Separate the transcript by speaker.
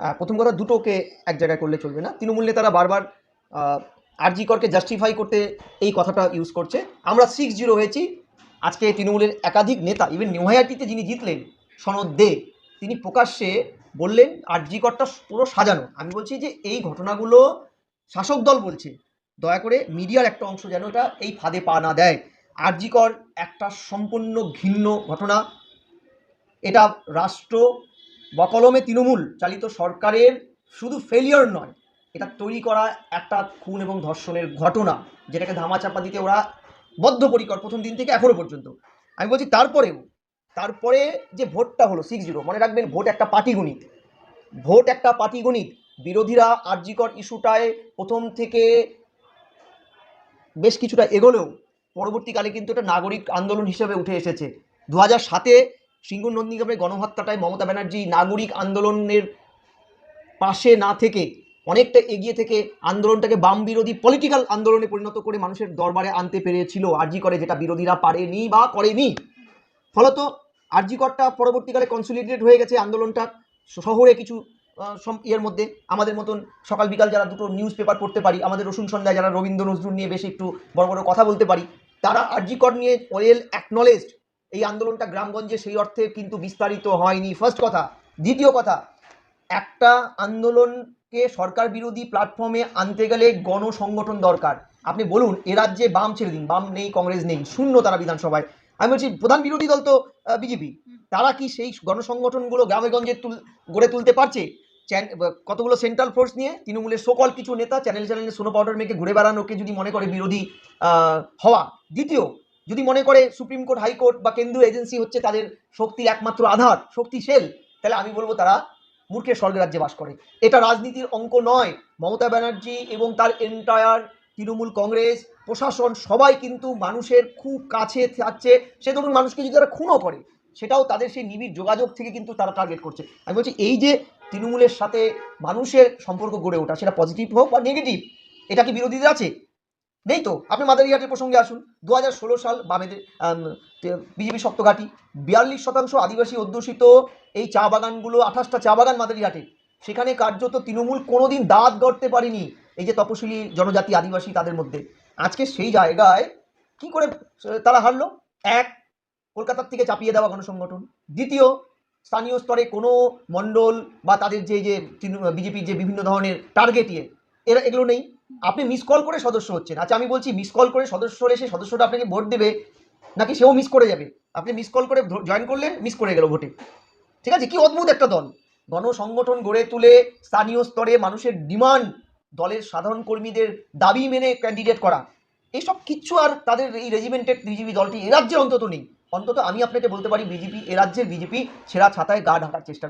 Speaker 1: প্রথম কথা দুটোকে এক জায়গায় করলে চলবে না। তৃণমূল নেতারা বারবার আরজি করকে জাস্টিফাই করতে এই কথাটা ইউজ করছে। আমরা সিক্স জিরো হয়েছি। আজকে তৃণমূলের একাধিক নেতা ইভেন নিউহায়াটিতে যিনি জিতলেন, সনদ দে, তিনি প্রকাশ্যে বললেন, আরজি করটা পুরো সাজানো। আমি বলছি যে এই ঘটনাগুলো শাসক দল বলছে। দয়া করে মিডিয়ার একটা অংশ যেন এটা এই ফাঁদে পা না দেয়। আরজিকর একটা সম্পূর্ণ ঘিন্ন ঘটনা। এটা রাষ্ট্র বকলমে তৃণমূল চালিত সরকারের শুধু ফেলিওর নয়, এটা তৈরি করা একটা খুন এবং ধর্ষণের ঘটনা, যেটাকে ধামাচাপা দিতে ওরা বদ্ধপরিকর প্রথম দিন থেকে এখনও পর্যন্ত। আমি বলছি তারপরেও, তারপরে যে ভোটটা হলো সিক্স জিরো মনে রাখবেন ভোট একটা পাটিগণিত ভোট একটা পাটিগণিত বিরোধীরা আরজিকর ইস্যুটায় প্রথম থেকে বেশ কিছুটা এগোলেও, পরবর্তীকালে কিন্তু এটা নাগরিক আন্দোলন হিসেবে উঠে এসেছে। দু হাজার সাতে সিঙ্গুর নন্দীগ্রামের গণহত্যাটায় মমতা ব্যানার্জি নাগরিক আন্দোলনের পাশে না থেকে অনেকটা এগিয়ে থেকে আন্দোলনটাকে বাম বিরোধী পলিটিক্যাল আন্দোলনে পরিণত করে মানুষের দরবারে আনতে পেরেছিল আরজি করে, যেটা বিরোধীরা পারেনি বা করেনি। ফলত আরজি করটা পরবর্তীকালে কনসলিডেট হয়ে গেছে আন্দোলনটা শহরে কিছু ইয়ের মধ্যে। আমাদের মতন সকাল বিকাল যারা দুটো নিউজ পেপার পড়তে পারি, আমাদের রসুন সন্ধ্যায় যারা রবীন্দ্র নজরুল নিয়ে বেশি একটু বড় বড় কথা বলতে পারি, তারা আরজি কর নিয়ে ওয়েল অ্যাকনলেজড এই আন্দোলনটা গ্রামগঞ্জে সেই অর্থে কিন্তু বিস্তারিত হয়নি। ফার্স্ট কথা। দ্বিতীয় কথা, একটা আন্দোলনকে সরকার বিরোধী প্ল্যাটফর্মে আনতে গেলে গণসংগঠন দরকার। আপনি বলুন, এ রাজ্যে বাম ছেড়ে দিন, বাম নেই, কংগ্রেস নেই, শূন্য তারা বিধানসভায়। আমি বলছি, প্রধান বিরোধী দল তো বিজেপি। তারা কি সেই গণসংগঠনগুলো গ্রামে গঞ্জে গড়ে তুলতে পারছে? কতগুলো সেন্ট্রাল ফোর্স নিয়ে তৃণমূলের সকল কিছু নেতা চ্যানেল চ্যানেলে সোনো পাউডার মেখে ঘুরে বেড়ানোকে যদি মনে করে বিরোধী হওয়া। দ্বিতীয় যদি মনে করে সুপ্রিম কোর্ট হাইকোর্ট বা কেন্দ্রীয় এজেন্সি হচ্ছে তাদের শক্তির একমাত্র আধার, শক্তিশীল, তাহলে আমি বলব তারা মূর্খের স্বর্গ রাজ্যে বাস করে। এটা রাজনীতির অঙ্ক নয়। মমতা ব্যানার্জি এবং তার এন্টায়ার তৃণমূল কংগ্রেস, প্রশাসন সবাই কিন্তু মানুষের খুব কাছে থাকছে। সে ধরুন মানুষকে যদি তারা খুনও করে, সেটাও তাদের সেই নিবিড় যোগাযোগ থেকে কিন্তু তারা টার্গেট করছে। আমি বলছি, এই যে তৃণমূলের সাথে মানুষের সম্পর্ক গড়ে ওঠা, সেটা পজিটিভ হোক বা নেগেটিভ এটা কি বিরোধীদের আছে? নেই তো? আপনি মাদারিহাটের প্রসঙ্গে আসুন। দু হাজার ষোলো সাল বামেদের বিজেপি সপ্তঘাটি, বিয়াল্লিশ শতাংশ আদিবাসী অধ্যুষিত এই চা বাগানগুলো, আঠাশটা চা বাগান মাদারিহাটে। সেখানে কার্যত তৃণমূল কোনোদিন দাঁত গড়তে পারেনি এই যে তপশিলি জনজাতি আদিবাসী তাদের মধ্যে। আজকে সেই জায়গায় কি করে তারা হারলো? এক, কলকাতার থেকে চাপিয়ে দেওয়া গণসংগঠন। দ্বিতীয়, স্থানীয় স্তরে কোনো মণ্ডল বা তাদের যে যে বিজেপির যে বিভিন্ন ধরনের টার্গেট এরা, এগুলো নেই। আপনি মিস কল করে সদস্য হচ্ছেন। আচ্ছা আমি বলছি মিস কল করে সদস্য হলে সেই সদস্যটা আপনাকে ভোট দেবে, নাকি সেও মিস করে যাবে? আপনি মিস কল করে জয়েন করলেন মিস করে গেল ভোটে। ঠিক আছে? কি অদ্ভুত একটা দল। গণসংগঠন গড়ে তুলে স্থানীয় স্তরে মানুষের ডিমান্ড দলের সাধারণ কর্মীদের দাবি মেনে ক্যান্ডিডেট করা। এইসব কিচ্ছু আর তাদের এই রেজিমেন্টেড বিজেপি দলটি এ রাজ্যে অন্তত নেই। অন্তত আমি আপনাকে বলতে পারি বিজেপি এ রাজ্যের বিজেপি সেরা ছাতায় গা ঢাকার চেষ্টা